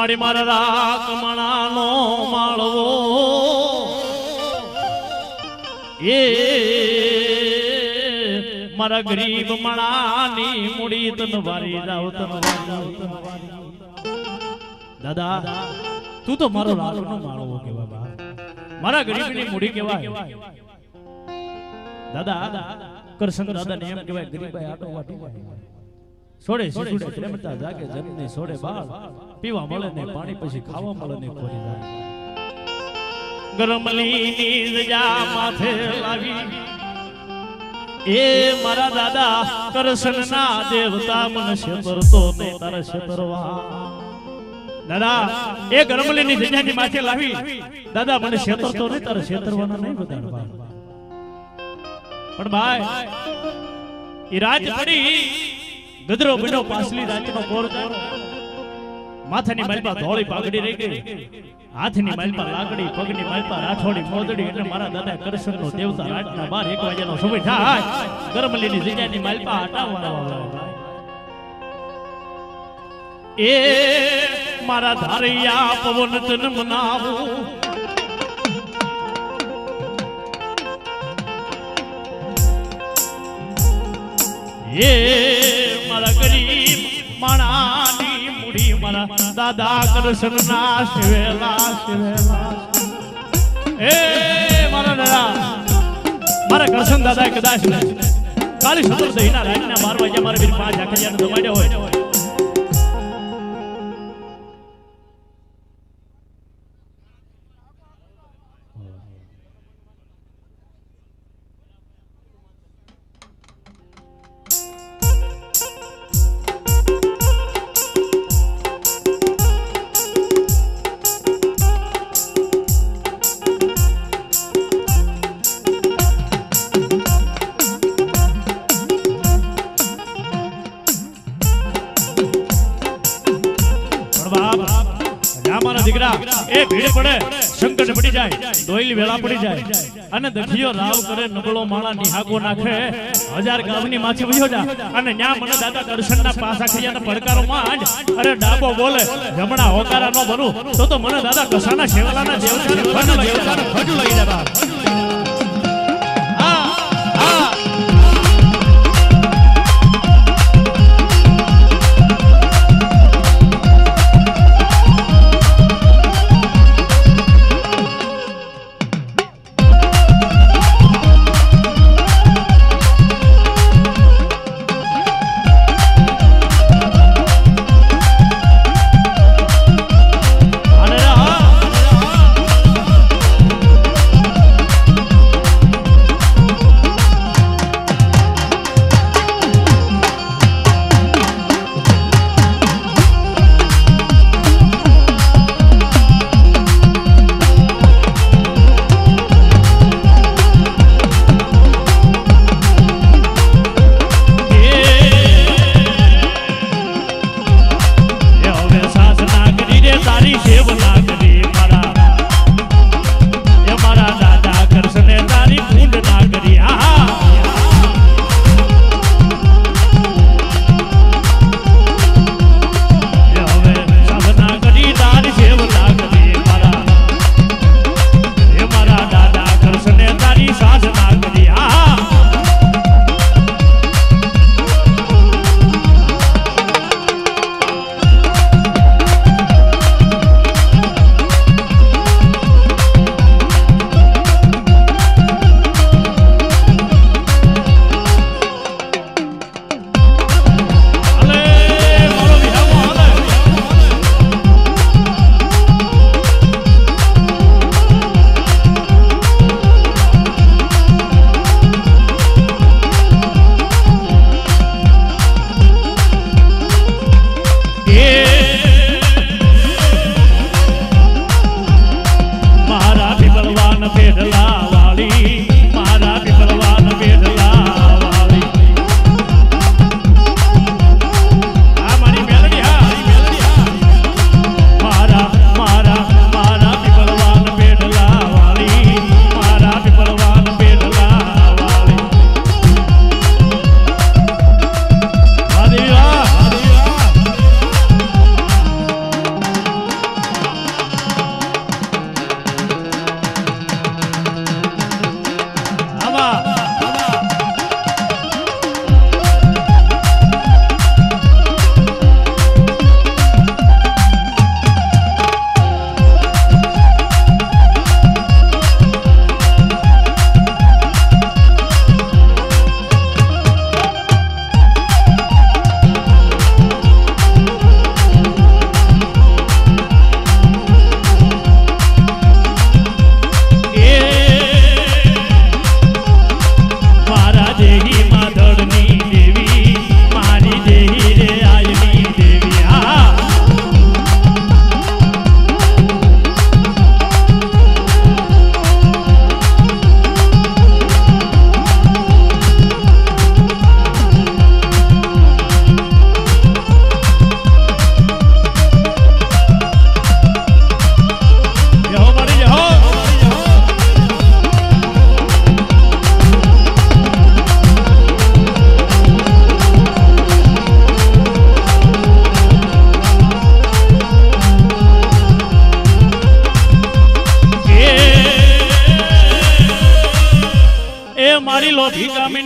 મારી મારા રાખમણાનો માળવો એ મારા ગરીબ મણાની મૂડી તનવારી જાવ, તન વારી જાવ, તન વારી જાવ. દાદા, તું તો મારો રાતનો માળવો કેવા બા. મારા ગરીબની મૂડી કેવા દાદા કરશન દાદાને એમ કહેવાય ગરીબ આટો વાટી સોડે શિશુડે પ્રેમતા જાગે જમને સોડે બાળ. પીવા મળે ને પાણી પછી ખાવા મળે ને ખોરી જાય ગરમલીની રજા માથે લાગી એ મારા દાદા કરશનના દેવતા મન શેતરતો ને તારા શેતરવા. દાદા એ ગરમલીની જજાની માથે લાવી દાદા મને શેતરતો ને તારા શેતરવાના નહીં બધાડવા પણ ભાઈ ઈ રાત પડી. ગદરો બનો પાસલી રાતનો કોર માથાની માલપા ધોળી પાઘડી રહી ગઈ હાથની માલપા લાકડી પગની માલપા રાઠોડી મોદડી. એટલે મારા દાદા કરશનનો દેવતા રાતના બાર એક વાગ્યાનો સમય થાય. ગરમલીની જગ્યાની માલપા હટાવવા એ મારા ધારિયા પવન તન મનાવું. એ મારા ગરીબ માણાની મૂડી મારા દાદા કૃષ્ણના શિવેલા શિવેલા. એ મારા દાદા, મારા કૃષ્ણ દાદા કદાચ કાળી સતર દહીના રાતના બાર વાગ્યા મારા વીર પાંચ આખડિયાને જમાડ્યા હોય. દોઈલ વેળા પડી જાય. અને દખિયો રાવ કરે, નબળો માળા નિહાગો નાખે. હજાર ગામની માછી વયો જા. અને ન્યા મને દાદા દર્શનના પાસા ખૈયાના પડકારો માંડ અરે ડાબો બોલે, જમણા હોકારા નો ભરું તો તો મને દાદા કસાના શેવલાના દેવતાને ફટ લઈ જા. ફટ લઈ જા. Fatih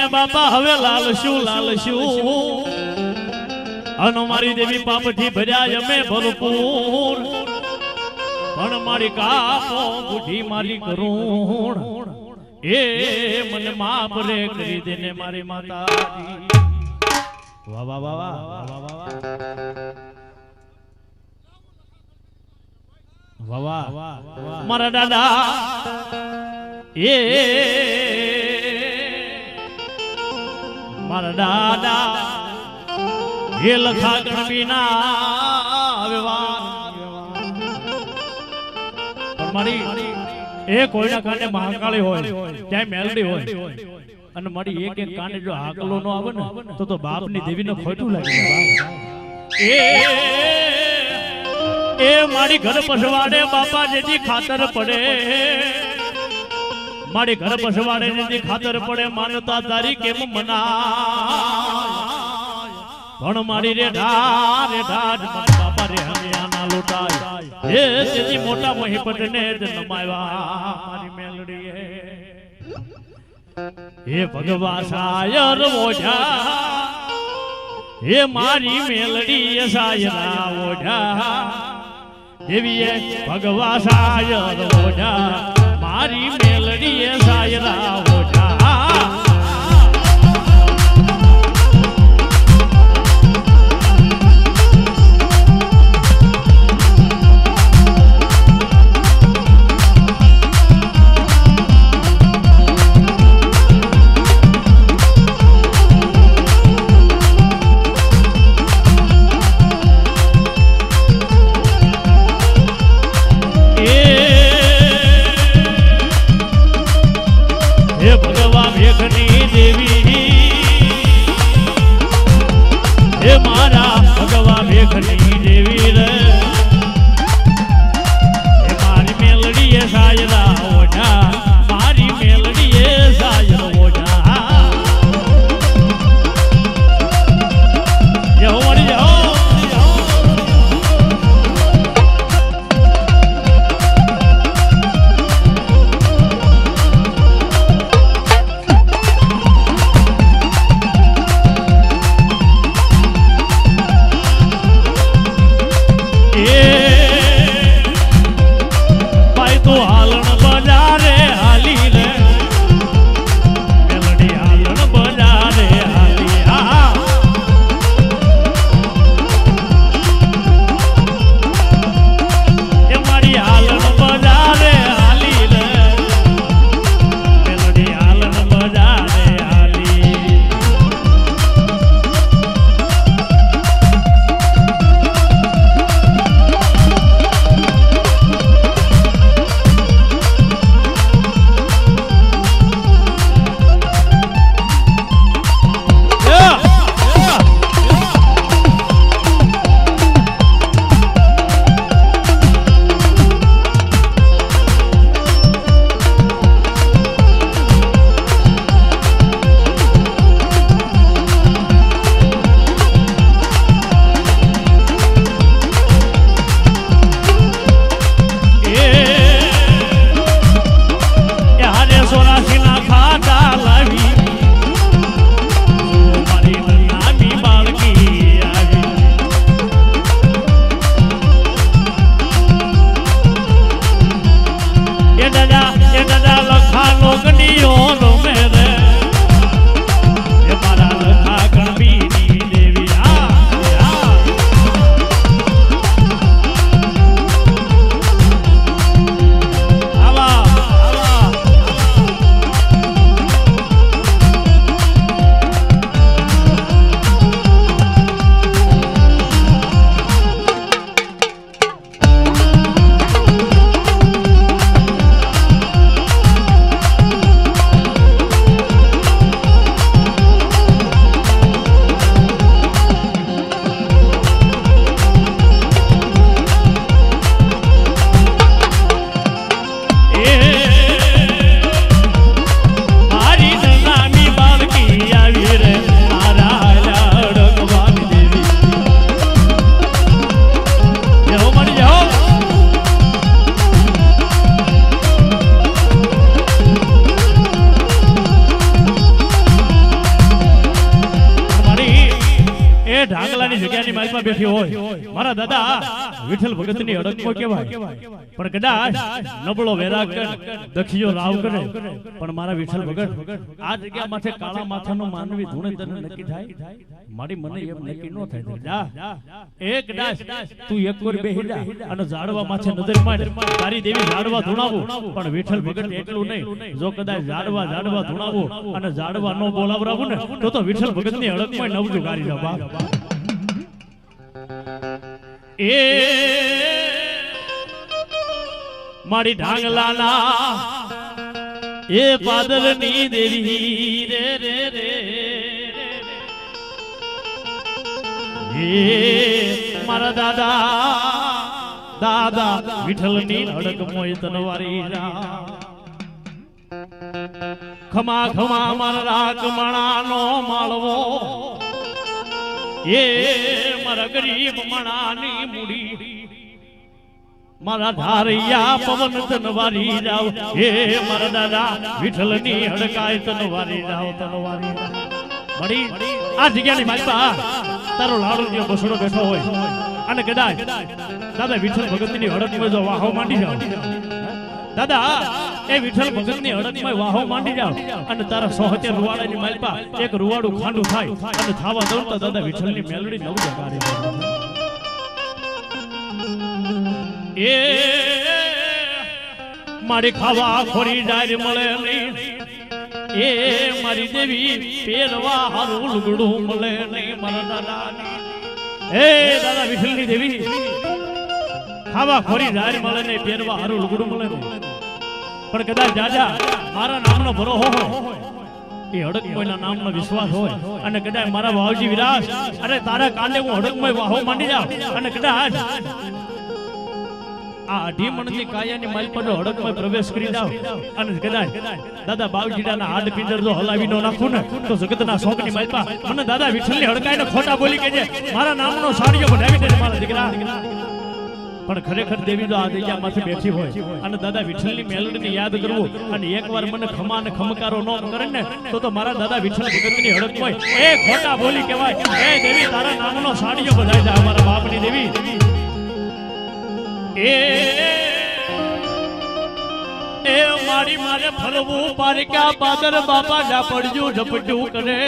ભીકામીને બાપા, હવે લાલશું લાલશું અનો મારી દેવી પાપથી ભર્યા અમે ભરપૂર. પણ મારી કાપો બુઢી મારી કરુણ. એ મને માફ રે કરી દેને મારી વાહ વાહ વાહ વાહ વાહ. વાહ વાહ વાહ વાહ. મારા દાદા, એ મારા દાદા. એ લખા વિના વ્યવહાર મારી એ કોઈના કાને મહાકાળી હોય, ક્યાંય મેલડી હોય. અને મારી એક એક કાને જો હાકલો નો આવે ને, તો તો બાપની દેવીને ખોટું લાગે એ એ મારી ઘર પસવાડે બાપા જેથી ખાતર પડે. મારી ઘર બસવાડે જેથી ખાતર પડે માનતા તારી કેમ મના પણ મારી રે ઢા બાપા રે હમિયાના લોટાય. હે તેથી મોટા મહીપટ ને જ નમાવ્યા મારી મેલડી હે ભગવા સાયર ઓઢા, હે મારી મેલડી સાયરા ઓઢા દેવીએ ભગવા સાયર ઓઢા. મારી મેલડી સાયરા ભગતની અડકમાં કેવાય પણ કદાચ નબળો વેરાગ દખિયો રાવ કરે. પણ મારા વિઠ્ઠલ ભગત આ જગ્યા માથે કાળા માથાનો માનવી ધૂણે તને નક્કી થાય. મારી મને એમ નક્કી ન થાય. જા એક ડાસ તું એક વાર બેહી જા અને ઝાડવા માથે નજર માંડ તારી દેવી ઝાડવા ધૂણાવું. પણ વિઠ્ઠલ ભગત એટલું નહીં. જો કદાચ ઝાડવા ઝાડવા ધૂણાવું અને ઝાડવા નો બોલાવરાવું ને તો તો વિઠ્ઠલ ભગતની અડકમાં નવજું ગાડી જા બાપ. એ મારી ઢાંગલાના એ પાદરની દેવી. રે રે રે એ મારા દાદા દાદા વિઠ્ઠલની અડક મોય તનવારી રા ખમા ખમા મારા રાખમણાનો માળવો એ મારા ગરીબ મણાની મૂડી. મારા ધારિયા પવન તનવારી જાવ હે મારા દાદા વિઠ્ઠલની હડકાય તનવારી જાવ તનવારી. મળી આ જગ્યાની માલિકા તારો લાડુ જે બસડો બેઠો હોય અને કદાચ દાદા વિઠ્ઠલ ભગતની હડકમાં જો વાહો માંડી જાવ દાદા એ વિઠ્ઠલ ભગતની હડકમાં વાહો માંડી જાવ અને તારા સોહતે રૂવાડાની માલપા એક રૂવાડું ખાંડું થાય અને થાવા દઉં દાદા વિઠ્ઠલની મેલડી નવ જગાડી એ મારી ખાવા ખોરી ડાયર મળે નહીં. એ મારી દેવી પહેરવા હારું લુગડું મળે નહીં, મારા દાદા. એ દાદા વિઠ્ઠલની દેવી, ખાવા ખોરી ડાયર મળે નહીં, પહેરવા હારું લુગડું મળે નહીં. પણ કદાચ જાજા મારા નામનો ભરો હોય. એ હડકમયના નામનો વિશ્વાસ હોય. અને કદાચ મારા વાવજી વિરાસ, અરે તારા કાલે હું હડકમય વાહો માંડી જાઉં. અને કદાચ આ કદાચ દાદા હાડ પિંજર જો હલાવી નો નાખું ને, તો જગતના શોકની માલપા. મને દાદા ખોટા બોલી કે મારા નામનો સાડીઓ બનાવી દે મારા દીકરા. પણ ખરેખર દેવી જો આ જગ્યામાંથી બેઠી હોય અને દાદા વિઠ્ઠલની મેલડીને યાદ કરવું અને એકવાર મને ખમા અને ખમકારો ન કરે ને તો તો મારા દાદા વિઠ્ઠલ ભગતની હડક હોય. એ ખોટા બોલી કહેવાય. એ દેવી, તારા નામનો સાડીઓ બધાય છે અમારા બાપની દેવી. એ એ મારી મારે ફરવું પારક્યા પાદર બાપા ઝાપડજું ઝપટ્યું કરે.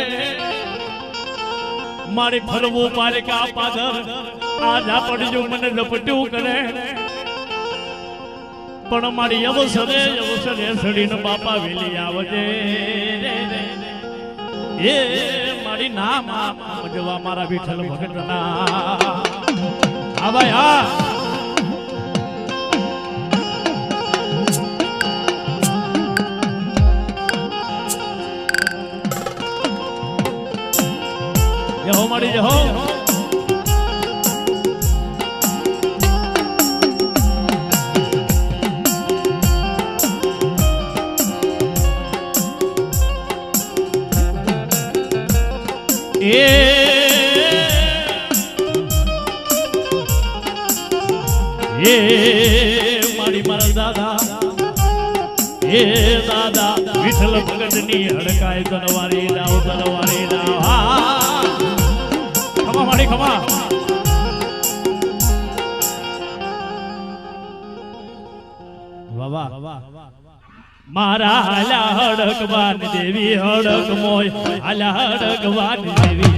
મારી ફરવું પારક્યા પાદર આ ઝાપડજું મને લપટ્યું કરે. પણ મારી અવસરે અવસરે સડીને બાપા વેલી આવજે. એ મારી નામ જવા મારા વિઠ્ઠલ ભગતના. હા ભાઈ હા. જય હો માડી જય વાહ મારા હાલા હડકવાન દેવી હડક મોય. હાલા હડકવાન દેવી.